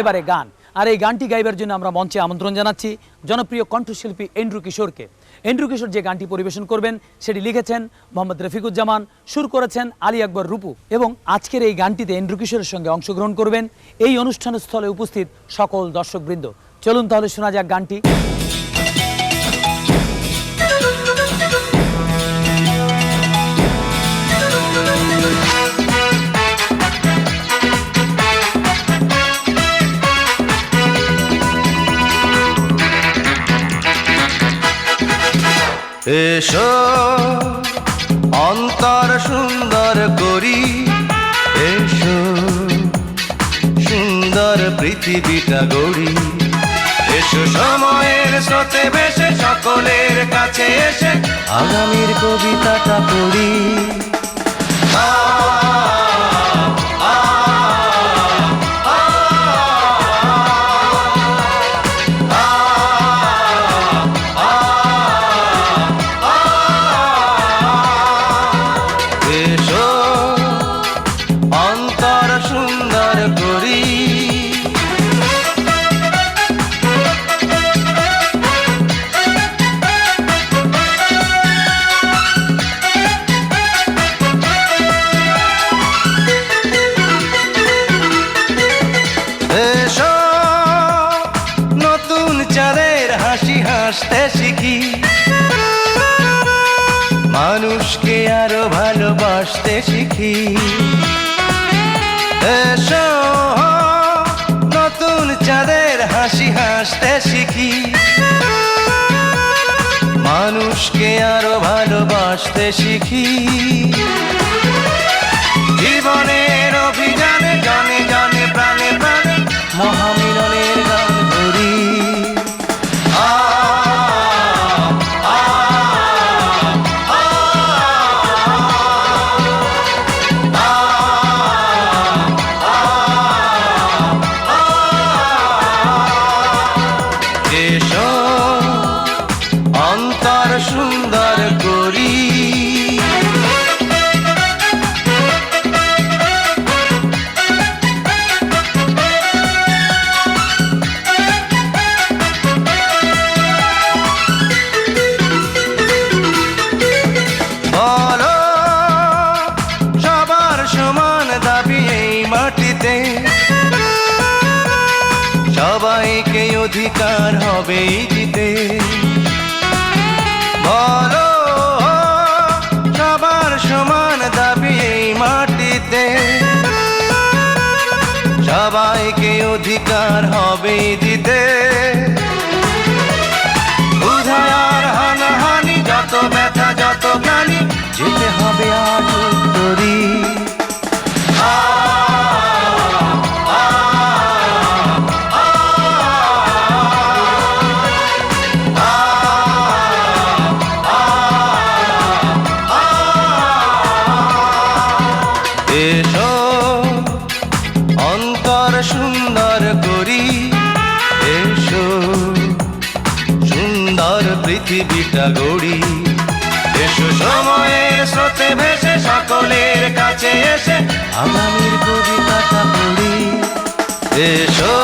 এবারে গান। আর এই গানটি গাইবার জন্য আমরা মঞ্চে আমন্ত্রণ জানাচ্ছি জনপ্রিয় কণ্ঠশিল্পী এন্ড্রু কিশোরকে। এন্ড্রু কিশোর যে গানটি পরিবেশন করবেন, সেটি লিখেছেন মোহাম্মদ রফিকুজ্জামান, সুর করেছেন আলী আকবর রূপু এবং আজকের এই গানটিতে এন্ড্রু কিশোরের সঙ্গে অংশগ্রহণ করবেন এই অনুষ্ঠানস্থলে উপস্থিত সকল দর্শকবৃন্দ। চলুন তাহলে শোনা যাক গানটি। এসো, অন্তর সুন্দর করি, এসো, সুন্দর পৃথিবীটা গড়ি। এসো, সময়ের স্রোতে বেশে সকলের কাছে এসে আগামীর কবিতাটা পড়ি। মানুষকে আরও ভালোবাসতে শিখি। নতুন চাঁদের হাসি হাসতে শিখি। মানুষকে আরও ভালোবাসতে শিখি। জীবনের অভিযানে জনে সবাইকে অধিকার হবে দিতে বলো সবার সমান দাবি এই মাটিতে। সবাইকে অধিকার হবে দিতে অন্তর সুন্দর করি, এসো। সুন্দর পৃথিবীটা গড়ি, এসো। সময়ের স্রোতে ভেসে সকলের কাছে এসে, আগামীর কবিতাটা পড়ি, এসো।